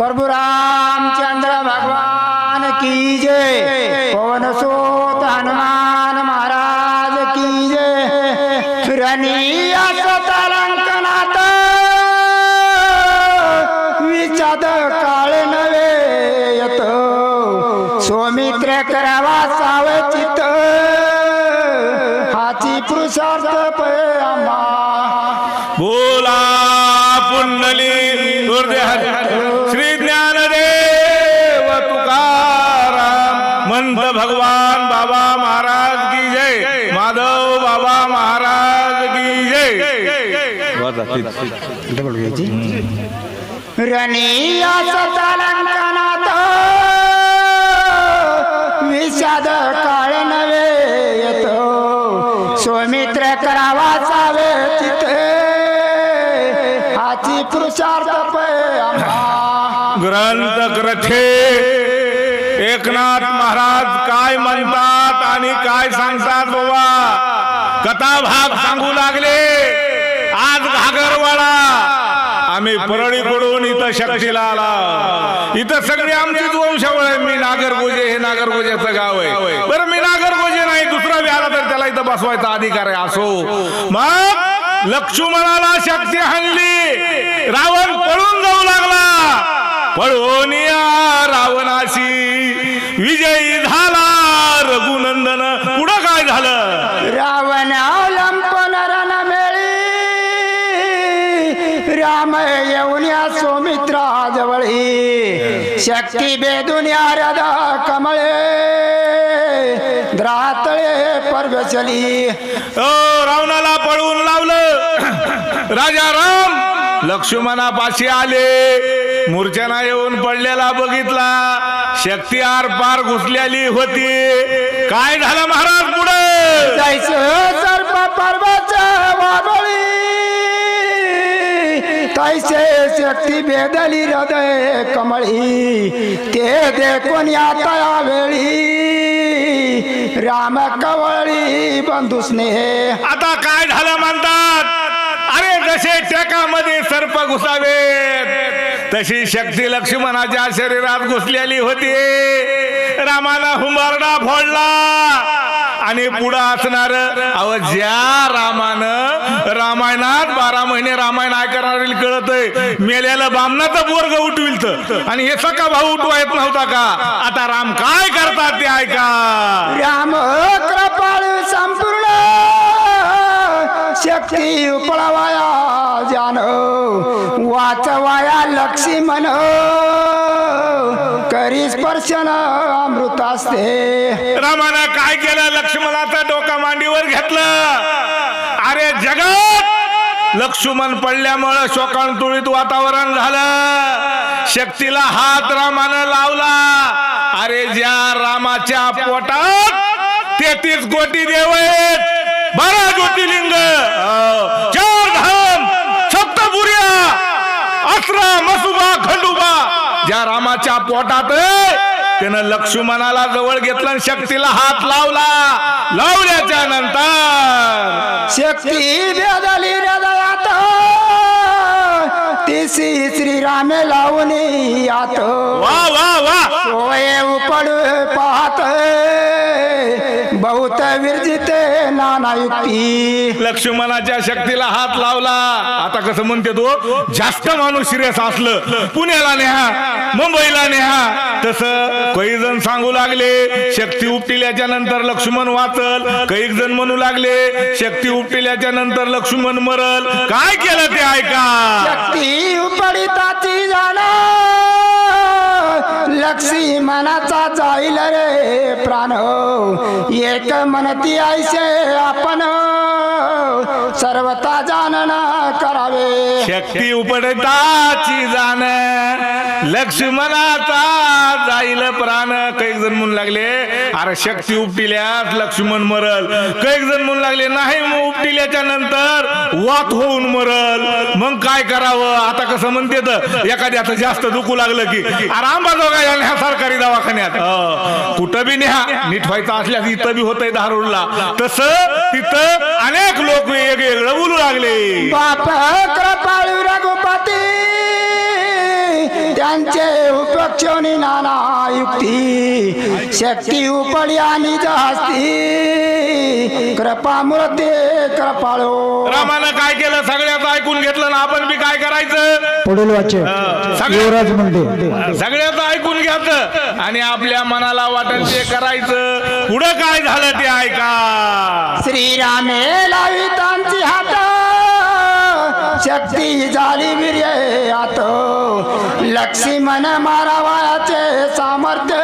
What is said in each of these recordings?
प्रभु रामचंद्र भगवान की जय। पवन सोत हनुमान महाराज की जय। रनिया सतलंकनाथ विचाद काळ नवे येत। सौमित्र करावा सावचित। हाची पुरुषार्थ पै आम्हा मंत भगवान बाबा महाराज की जय. माधव बाबा महाराज की जय. सतलंकनाथ विषाद काळ नवे येतो. सौमित्र करावा सावे तिथे. हाची पुरुषार्थ पै ग्रंथ ग्रथे एकनाथ महाराज काय म्हणतात आणि काय सांगतात बाबा कथा भाग सांगू लागले. आज घागरवाडा. आम्ही परळीकडून इथं शक्तीला आला. इथं सगळी आमचीच वंशावळ आहे. मी नागरगोजे हे नागरगोजेचं गाव आहे. बरं मी नागरगोजे नाही दुसरा बी आला तर त्याला इथं बसवायचा अधिकार आहे. असो. मग लक्ष्मणाला शक्ती हाणली. रावण पळून जाऊ लागला. पळून या रावणाशी. विजयी झाला रघुनंदन. पुढं काय झालं? रावण लंपन रण मेळी राम येऊन या सौमित्रा जवळी शक्ती बेदुनिया रदा कमळे. द्रातळे परवचली. ओ रावणाला पळवून लावलं. राजा राम लक्ष्मणापाशी आले. मूर्छना येऊन पडलेला बघितला. शक्ती आर पार घुसलेली होती. काय झालं महाराज पुढे? जायचं तैसे शक्ती बेदली हृदय कमळी. ते देखून या तया वेळी. राम कवळी बंधू स्नेह. आता काय झालं म्हणतात? अरे जसे टेकामध्ये सर्प घुसावेत तशी शक्ती लक्ष्मणाच्या शरीरात घुसलेली होती. रामाला हुंबारडा फोडला आणि पुढं असणार अव ज्या रामानं. रामायणात बारा महिने रामायण ऐकणारी कळत मेल्याला बामणाचा बोर्ग उठविल तर आणि हे सका भाऊ उठवायत नव्हता का? आता राम काय करतात ते ऐका. राम शक्ती उपळवाया जान. वाचवाया लक्ष्मण. करी स्पर्शन अमृत असते रामानं काय केलं? लक्ष्मणाचा डोका मांडीवर घेतलं. अरे जगात! लक्ष्मण पडल्यामुळं शोकांतुळीत वातावरण झालं. शक्तीला हात रामानं लावला. अरे ज्या रामाच्या पोटात तेहतीस गोटी देव आहेत. बारा ज्योतिर्लिंग चार धाम सप्तपुर्या अठरा मसुबा खंडोबा. ज्या रामाच्या पोटात त्यानं लक्ष्मणाला जवळ घेतला शक्तीला हात लावला. लावल्याच्या नंतर शक्ती बेदली तिसी श्रीराम लावून यात. वा वा. विरजित नाना युक्ती. लक्ष्मणाच्या शक्तीला हात लावला. आता कसं म्हणते तो जास्त माणूस सिरियस असलं पुण्याला नेहा मुंबईला नेहा. तसं काही जण सांगू लागले शक्ती उपटिल्याच्या नंतर लक्ष्मण वाचल. काही जण म्हणू लागले शक्ती उपटिल्याच्या नंतर लक्ष्मण मरल. काय केलं ते ऐका. शक्ती उपडिताची जाण. रक्षी मनाचा जाईल रे प्राण हो. एक मनती आयसे आपण. सर्वता जानन करावे. शक्ती उपडताची जाण लक्ष्मणाचा जाईल प्राण. काही जण म्हणू लागले अरे शक्ती उपटिल्यास लक्ष्मण मरल. काही जण म्हणू लागले नाही मग उपटिल्याच्या नंतर वात होऊन मरल. मग काय करावं? आता कसं म्हणते तर एखाद्याचं जास्त दुखू लागलं की अरे आंबाजोगा या न्या सरकारी दवाखान्यात. अं, कुठं बी न्या नीट व्हायचं असल्यास इथं बी होतंय धारूरला तसं तिथं अनेक लोक वेगवेगळं बोलू लागले. बाप कृपाळू रघुपती त्यांचे उपक्षोनी नाना युक्ती. शक्ती उपडी आणि जास्ती कृपा मूर्ती कृपाळो. रामानं काय केलं? सगळ्याचं ऐकून घेतलं ना आपण बी काय करायचं? पुढील सगळे- युवराज मुंडे. सगळ्याचं ऐकून घ्यायचं आणि आपल्या मनाला वाटेल ते करायचं. पुढं काय झालं ते ऐका. श्रीरामे लावी त्यांची हात. शक्ती झाली वीर्य आत. लक्ष्मण मारावायाचे सामर्थ्य.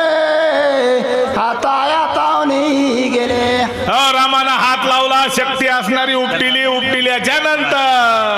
हाताया तावनी गेले. हो रामानं हात लावला. शक्ती असणारी उपटिली उपटिल्याच्या नंतर.